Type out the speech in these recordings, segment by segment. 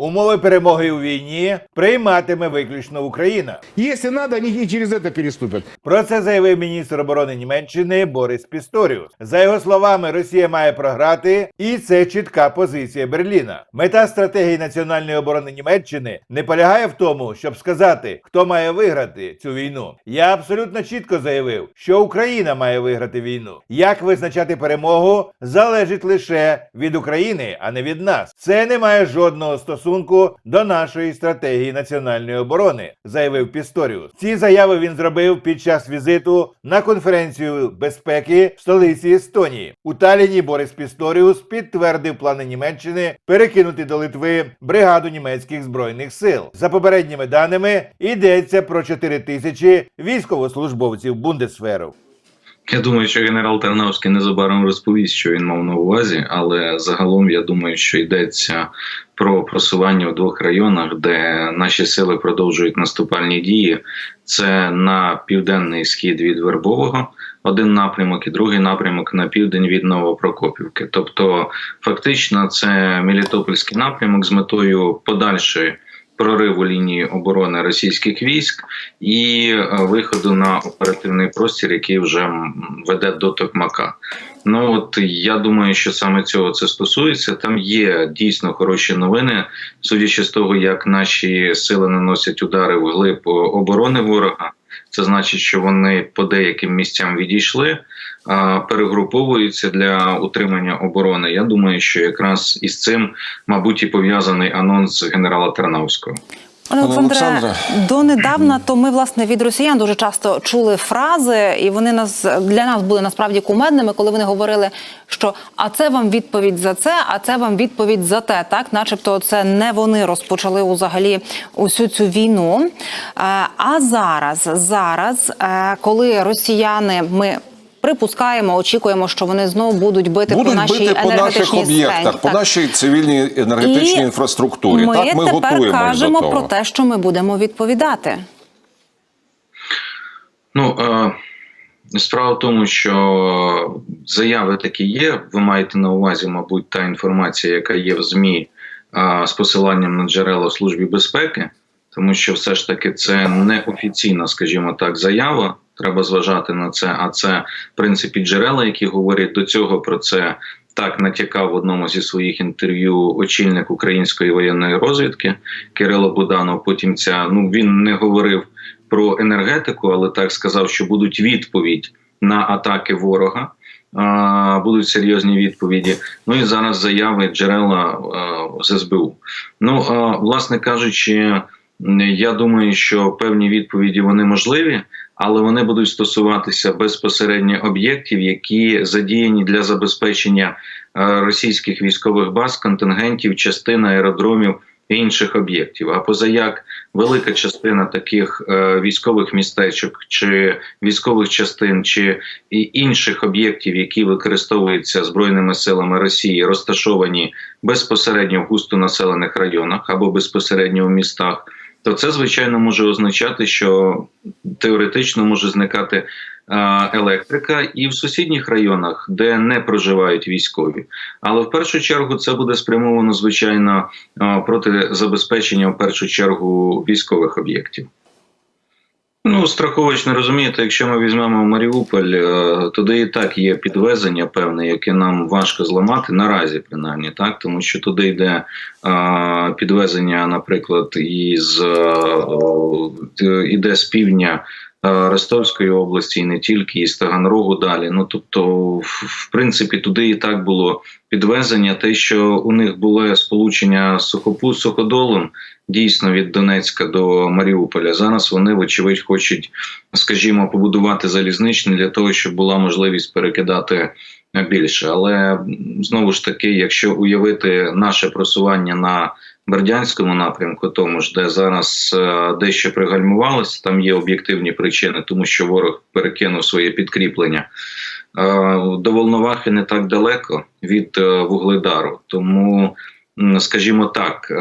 Умови перемоги у війні прийматиме виключно Україна. Если надо, они и через это переступят. Про це заявив міністр оборони Німеччини Борис Пісторіус. За його словами, Росія має програти, і це чітка позиція Берліна. Мета стратегії національної оборони Німеччини не полягає в тому, щоб сказати, хто має виграти цю війну. Я абсолютно чітко заявив, що Україна має виграти війну. Як визначати перемогу залежить лише від України, а не від нас. Це не має жодного стосунку до нашої стратегії національної оборони, заявив Пісторіус. Ці заяви він зробив під час візиту на конференцію безпеки в столиці Естонії. У Таліні Борис Пісторіус підтвердив плани Німеччини перекинути до Литви бригаду німецьких збройних сил. За попередніми даними йдеться про 4 тисячі військовослужбовців Бундесферу. Я думаю, що генерал Тарнавський незабаром розповість, що він мав на увазі, але загалом я думаю, що йдеться про просування в двох районах, де наші сили продовжують наступальні дії. Це на південний схід від Вербового, один напрямок, і другий напрямок на південь від Новопрокопівки. Тобто, фактично, це Мелітопольський напрямок з метою подальшої. Прориву лінії оборони російських військ і е, виходу на оперативний простір, який вже веде до Токмака. Ну от я думаю, що саме цього це стосується. Там є дійсно хороші новини, судячи з того, як наші сили наносять удари в глиб оборони ворога. Це значить, що вони по деяким місцям відійшли, перегруповуються для утримання оборони. Я думаю, що якраз із цим, мабуть, і пов'язаний анонс генерала Тарнавського. Олександре. донедавна то ми власне від росіян дуже часто чули фрази, і вони нас для нас були насправді кумедними, коли вони говорили, що а це вам відповідь за це, а це вам відповідь за те, так, начебто, це не вони розпочали взагалі усю цю війну. Е, А зараз, зараз, е, коли росіяни ми. Припускаємо, очікуємо, що вони знову будуть бити по нашій бити по наших об'єктах, по нашій цивільній енергетичній І інфраструктурі. Ми так, ми тепер кажемо до того. про те, що ми будемо відповідати. Ну е, справа в тому, що заяви такі є. Ви маєте на увазі, мабуть, та інформація, яка є в ЗМІ е, з посиланням на джерела Служби безпеки, тому що все ж таки це не офіційна, скажімо так, заява. Треба зважати на це. А це в принципі джерела, які говорять до цього про це. Так натякав в одному зі своїх інтерв'ю очільник української воєнної розвідки Кирило Буданов. Потім ця ну він не говорив про енергетику, але так сказав, що будуть відповідь на атаки ворога. Будуть серйозні відповіді. Ну і зараз заяви джерела з СБУ. Ну власне кажучи, я думаю, що певні відповіді вони можливі, але вони будуть стосуватися безпосередньо об'єктів, які задіяні для забезпечення е, російських військових баз, контингентів, частин аеродромів і інших об'єктів. А позаяк велика частина таких е, військових містечок чи військових частин чи і інших об'єктів, які використовуються збройними силами Росії, розташовані безпосередньо в густонаселених районах або безпосередньо в містах. То це звичайно може означати, що теоретично може зникати е, електрика і в сусідніх районах, де не проживають військові. Але в першу чергу це буде спрямовано звичайно е, проти забезпечення в першу чергу військових об'єктів. Ну, страховочно розумієте, якщо ми візьмемо Маріуполь, е, туди і так є підвезення певне, яке нам важко зламати наразі, принаймні, так тому що туди йде а, підвезення, наприклад, із а, іде з півдня. Е, Ростовської області і не тільки і з Таганрогу далі. Ну тобто, в, в принципі, туди і так було підвезення. Те, що у них було сполучення з сухопу суходолом, дійсно від Донецька до Маріуполя. Зараз вони, вочевидь, хочуть, скажімо, побудувати залізничний для того, щоб була можливість перекидати більше. Але знову ж таки, якщо уявити наше просування на Бердянському напрямку, тому ж де зараз е, дещо пригальмувалося, там є об'єктивні причини, тому що ворог перекинув своє підкріплення. Е, До Волновахи не так далеко від е, Вугледару, тому скажімо так,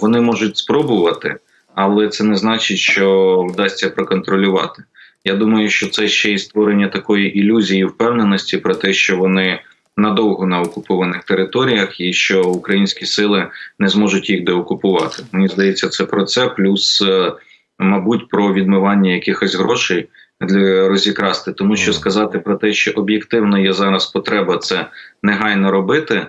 вони можуть спробувати, але це не значить, що вдасться проконтролювати. Я думаю, що це ще й створення такої ілюзії впевненості про те, що вони надовго на окупованих територіях, і що українські сили не зможуть їх деокупувати. Мені здається, це про це, плюс, е, мабуть, про відмивання якихось грошей для розікрасти, тому що сказати про те, що об'єктивно є зараз потреба це негайно робити.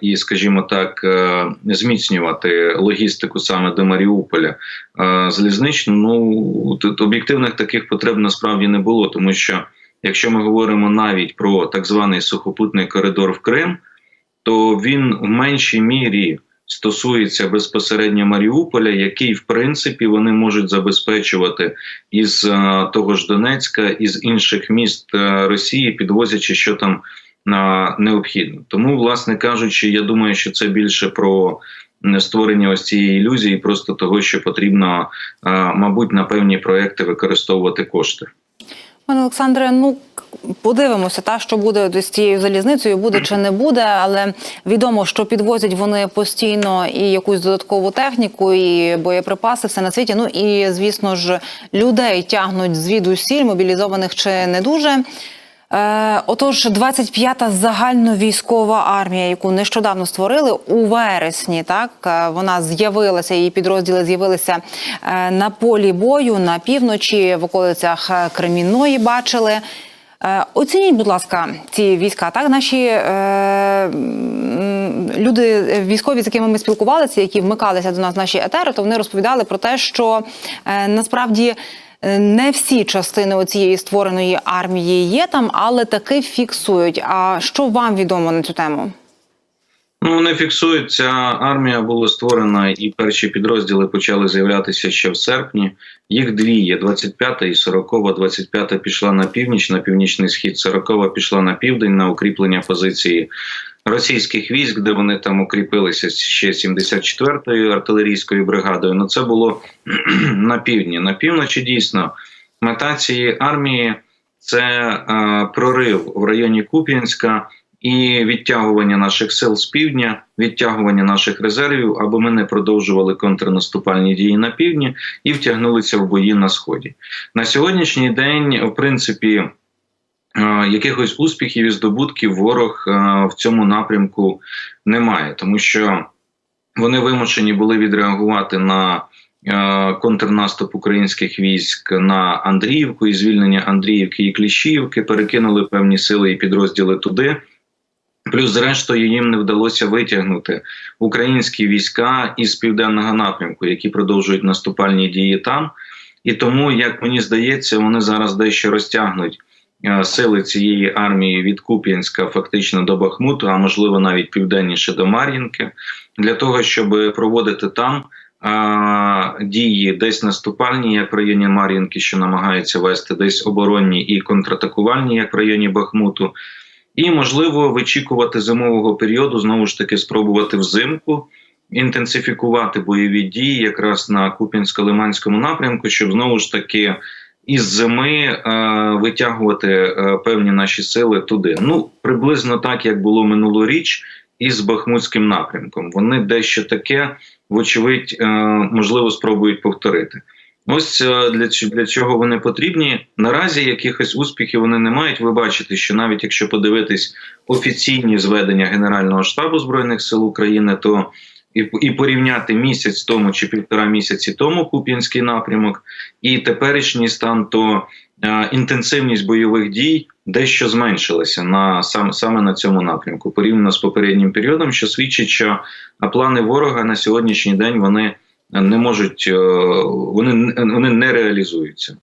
І, скажімо так, е, зміцнювати логістику саме до Маріуполя е, залізничну. Ну тут об'єктивних таких потреб насправді не було, тому що якщо ми говоримо навіть про так званий сухопутний коридор в Крим, то він в меншій мірі стосується безпосередньо Маріуполя, який в принципі вони можуть забезпечувати із е, того ж Донецька, із інших міст е, Росії, підвозячи що там е, необхідно. Тому, власне кажучи, я думаю, що це більше про створення ось цієї ілюзії, просто того, що потрібно, мабуть, на певні проекти використовувати кошти. Пане Олександре, ну подивимося, та що буде з цією залізницею, буде чи не буде, але відомо, що підвозять вони постійно і якусь додаткову техніку, і боєприпаси, все на світі. Ну і звісно ж, людей тягнуть звідусіль, мобілізованих чи не дуже. Е, отож, 25-та загальновійськова армія, яку нещодавно створили у вересні, так е, вона з'явилася, її підрозділи з'явилися е, на полі бою на півночі, в околицях Кремінної бачили. Оцініть, будь ласка, ці війська. Так, наші е, люди, військові, з якими ми спілкувалися, які вмикалися до нас наші етери, то вони розповідали про те, що е, насправді не всі частини цієї створеної армії є там, але таки фіксують. А що вам відомо на цю тему? Ну, вони фіксують, ця армія була створена, і перші підрозділи почали з'являтися ще в серпні. Їх дві є: 25-та і 40-та. 25-та пішла на північ, на північний схід, 40-та пішла на південь на укріплення позиції російських військ, де вони там укріпилися ще 74-ю артилерійською бригадою. Ну це було на півдні. На півночі дійсно мета цієї армії це е, прорив в районі Куп'янська і відтягування наших сил з півдня, відтягування наших резервів, аби ми не продовжували контрнаступальні дії на півдні і втягнулися в бої на сході. На сьогоднішній день, в принципі, якихось успіхів і здобутків ворог е, в цьому напрямку немає, тому що вони вимушені були відреагувати на е, контрнаступ українських військ на Андріївку і звільнення Андріївки і Кліщіївки, перекинули певні сили і підрозділи туди. Плюс, зрештою, їм не вдалося витягнути українські війська із південного напрямку, які продовжують наступальні дії там. І тому, як мені здається, вони зараз дещо розтягнуть е, сили цієї армії від Куп'янська фактично до Бахмуту, а можливо навіть південніше до Мар'їнки, для того, щоб проводити там а, дії десь наступальні, як в районі Мар'їнки, що намагаються вести, десь оборонні і контратакувальні, як в районі Бахмуту. І можливо вичікувати зимового періоду, знову ж таки, спробувати взимку інтенсифікувати бойові дії якраз на Куп'янсько-Лиманському напрямку, щоб знову ж таки із зими е, витягувати е, певні наші сили туди. Ну приблизно так, як було минулоріч із Бахмутським напрямком. Вони дещо таке, вочевидь, е, можливо, спробують повторити. Ось для, для чого вони потрібні. Наразі якихось успіхів вони не мають. Ви бачите, що навіть якщо подивитись офіційні зведення Генерального штабу збройних сил України, то і, і порівняти місяць тому чи півтора місяці тому Куп'янський напрямок і теперішній стан, то е, інтенсивність бойових дій дещо зменшилася на сам саме на цьому напрямку, порівняно з попереднім періодом, що свідчить, що е, плани ворога на сьогоднішній день вони не можуть, е, вони, вони не реалізуються.